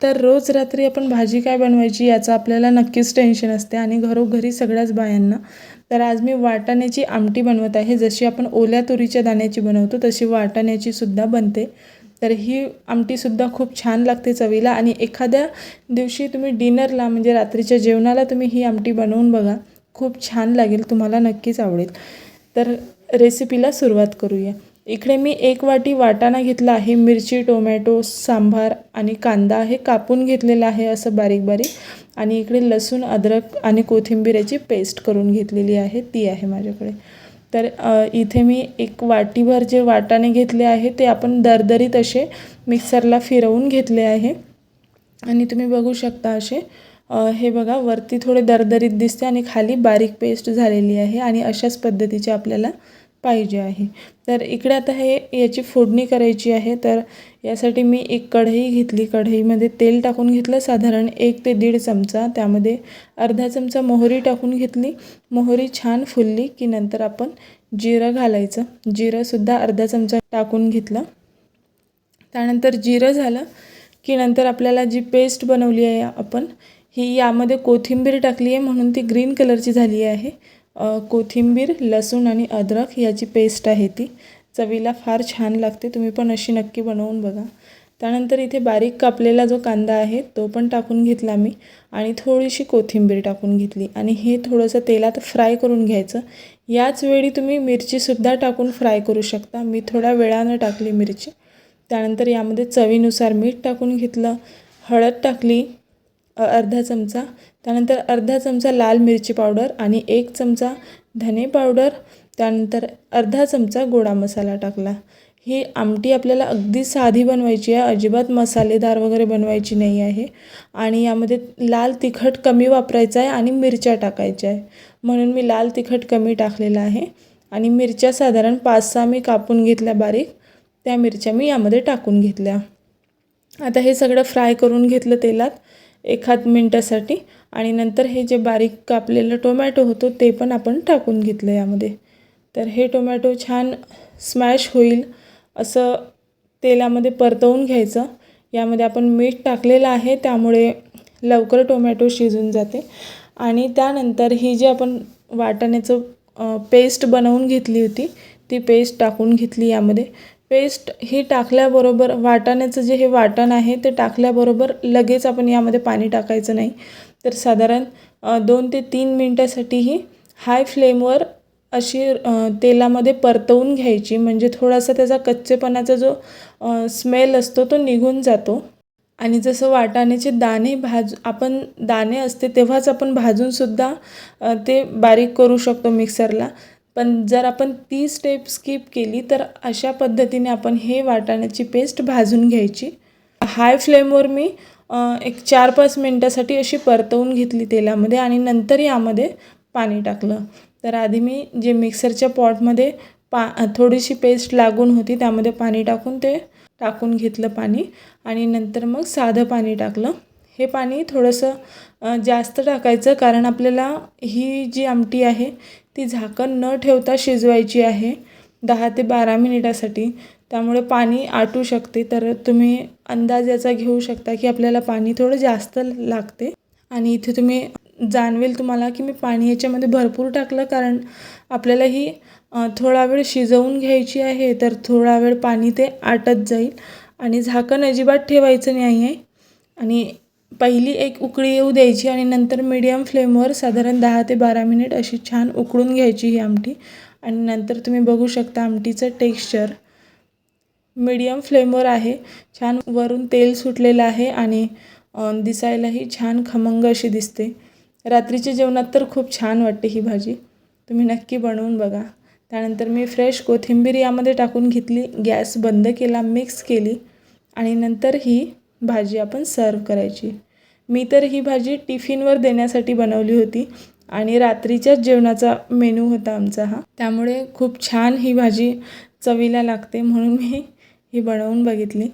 तर रोज रात्री आपण भाजी काय बनवायची याचं आपल्याला नक्कीच टेन्शन असते आणि घरोघरी सगळ्याच बायांना. तर आज मी वाटाण्याची आमटी बनवत आहे. जशी आपण ओल्या तुरीच्या दाण्याची बनवतो तशी वाटाण्याची सुद्धा बनते. तर ही आमटीसुद्धा खूप छान लागते चवीला आणि एखाद्या दिवशी तुम्ही डिनरला म्हणजे रात्रीच्या जेवणाला तुम्ही ही आमटी बनवून बघा. खूप छान लागेल तुम्हाला नक्कीच आवडेल. तर रेसिपीला सुरुवात करूया. इकडे मी एक वाटी वाटाणा घेतला आहे मिरची टोमॅटो सांबार आणि कांदा हे कापून घेतलेलं आहे असं बारीक बारीक. आणि इकडे लसूण अद्रक आणि कोथिंबीराची पेस्ट करून घेतलेली आहे ती आहे माझ्याकडे. तर इथे मी एक वाटीभर जे वाटाणे घेतले आहे ते आपण दरदरीत असे मिक्सरला फिरवून घेतले आहे. आणि तुम्ही बघू शकता असे हे बघा वरती थोडे दरदरीत दिसते आणि खाली बारीक पेस्ट झालेली आहे. आणि अशाच पद्धतीचे आपल्याला पाहिजे आहे. तर इकडे आता हे याची फोडणी करायची आहे. तर यासाठी मी एक कढई घेतली. कढईमध्ये तेल टाकून घेतलं. साधारण एक ते दीड चमचा. त्यामध्ये अर्धा चमचा मोहरी टाकून घेतली. मोहरी छान फुलली की नंतर आपण जिरं घालायचं. जिरंसुद्धा अर्धा चमचा टाकून घेतलं. त्यानंतर जिरं झालं की नंतर आपल्याला जी पेस्ट बनवली आहे आपण ही यामध्ये कोथिंबीर टाकली आहे म्हणून ती ग्रीन कलरची झाली आहे. कोथिंबीर लसूण आणि अद्रक याची पेस्ट आहे ती. चवीला फार छान लागते. तुम्ही पण अशी नक्की बनवून बघा. त्यानंतर इथे बारीक कापलेला जो कांदा आहे तो पण टाकून घेतला मी. आणि थोडीशी कोथिंबीर टाकून घेतली. आणि हे थोडंसं तेलात फ्राय करून घ्यायचं. याच वेळी तुम्ही मिरचीसुद्धा टाकून फ्राय करू शकता. मी थोड्या वेळानं टाकली मिरची. त्यानंतर यामध्ये चवीनुसार मीठ टाकून घेतलं. हळद टाकली. अर्धा चमचा. त्यानंतर अर्धा चमचा लाल मिरची पावडर आणि एक चमचा धने पावडर. त्यानंतर अर्धा चमचा गोडा मसाला टाकला. ही आमटी आपल्याला अगदी साधी बनवायची आहे. अजिबात मसालेदार वगैरे बनवायची नाही आहे. आणि यामध्ये लाल तिखट कमी वापरायचं आहे आणि मिरच्या टाकायच्या आहे. म्हणून मी लाल तिखट कमी टाकलेलं आहे. आणि मिरच्या साधारण पाच सहा मी कापून घेतल्या बारीक. त्या मिरच्या मी यामध्ये टाकून घेतल्या. आता हे सगळं फ्राय करून घेतलं तेलात. एखाद मिनटासाठी. आणि नंतर हे जे बारीक कापलेलं टोमॅटो होतो ते पण आपण टाकून घेतलं यामध्ये. तर हे टोमॅटो छान स्मॅश होईल असं तेलामध्ये परतवून घ्यायचं. यामध्ये आपण मीठ टाकलेलं आहे त्यामुळे लवकर टोमॅटो शिजून जाते. आणि त्यानंतर ही जी आपण वाटाण्याचं पेस्ट बनवून घेतली होती ती पेस्ट टाकून घेतली यामध्ये. पेस्ट ही टाकल्याबरोबर वाटाण्याचं जे हे वाटण आहे ते टाकल्याबरोबर लगेच आपण यामध्ये पाणी टाकायचं नाही. तर साधारण दोन ते तीन मिनटासाठीही हाय फ्लेमवर अशी तेलामध्ये परतवून घ्यायची. म्हणजे थोडासा त्याचा कच्चेपणाचा जो स्मेल असतो तो निघून जातो. आणि जसं वाटाण्याचे दाणे भाज आपण दाणे असते तेव्हाच आपण भाजूनसुद्धा ते बारीक करू शकतो मिक्सरला पण जर आपण ती स्टेप स्किप केली तर अशा पद्धतीने आपण हे वाटाण्याची पेस्ट भाजून घ्यायची. हाय फ्लेमवर मी एक चार पाच मिनटासाठी अशी परतवून घेतली तेलामध्ये आणि नंतर यामध्ये पाणी टाकलं. तर आधी मी जे मिक्सरच्या पॉटमध्ये पा थोडीशी पेस्ट लागून होती त्यामध्ये पाणी टाकून ते टाकून घेतलं पाणी. आणि नंतर मग साधं पाणी टाकलं. हे पाणी थोडंसं जास्त टाकायचं कारण आपल्याला ही जी आमटी आहे ती झाकण न ठेवता शिजवायची आहे दहा ते बारा मिनिटासाठी. त्यामुळे पाणी आटू शकते. तर तुम्ही अंदाज याचा घेऊ शकता की आपल्याला पाणी थोडं जास्त लागते. आणि इथे तुम्ही जाणवेल तुम्हाला की मी पाणी याच्यामध्ये भरपूर टाकलं कारण आपल्याला ही थोडा वेळ शिजवून घ्यायची आहे तर थोडा वेळ पाणी ते आटत जाईल. आणि झाकण अजिबात ठेवायचं नाही आहे. आणि पहिली एक उकळी येऊ द्यायची आणि नंतर मीडियम फ्लेमवर साधारण दहा ते बारा मिनिट अशी छान उकळून घ्यायची ही आमटी. आणि नंतर तुम्ही बघू शकता आमटीचं टेक्स्चर मीडियम फ्लेमवर आहे. छान वरून तेल सुटलेलं आहे आणि दिसायलाही छान खमंग अशी दिसते. रात्रीच्या जेवणात तर खूप छान वाटते ही भाजी. तुम्ही नक्की बनवून बघा. त्यानंतर मी फ्रेश कोथिंबीर यामध्ये टाकून घेतली. गॅस बंद केला मिक्स केली. आणि नंतर ही भाजी आपण सर्व करायची. मी तर ही भाजी टिफिनवर देण्यासाठी बनवली होती आणि रात्रीच्याच जेवणाचा मेनू होता आमचा हा. त्यामुळे खूप छान ही भाजी चवीला लागते म्हणून मी ही बनवून बघितली.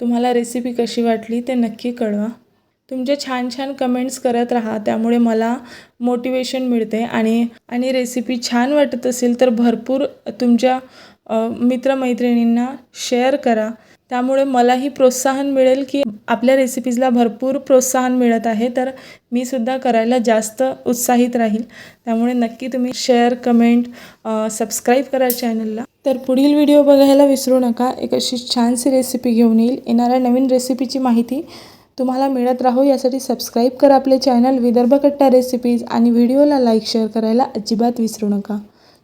तुम्हाला रेसिपी कशी वाटली ते नक्की कळवा. तुमचे छान छान कमेंट्स करत राहा त्यामुळे मला मोटिवेशन मिळते आणि आणि रेसिपी छान वाटत असेल तर भरपूर तुमच्या मित्रमैत्रिणींना शेअर करा. त्यामुळे मलाही प्रोत्साहन मिळेल की आपल्या रेसिपीजला भरपूर प्रोत्साहन मिळत आहे. तर मी सुद्धा करायला जास्त उत्साहित राहील. त्यामुळे नक्की तुम्ही शेअर कमेंट सबस्क्राईब करा चॅनलला तर पुढील व्हिडिओ बघायला विसरू नका. एक अशी छानशी रेसिपी घेऊन येईल. येणाऱ्या नवीन रेसिपीची माहिती तुम्हाला मिळत राहो. यासाठी सबस्क्राईब करा आपले चॅनल विदर्भ कट्टा रेसिपीज आणि व्हिडिओला लाईक शेअर करायला अजिबात विसरू नका.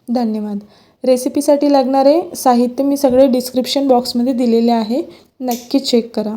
धन्यवाद. रेसिपीसाठी लागणारे साहित्य मी सगळे डिस्क्रिप्शन बॉक्समध्ये दिलेले आहे. नक्की चेक करा.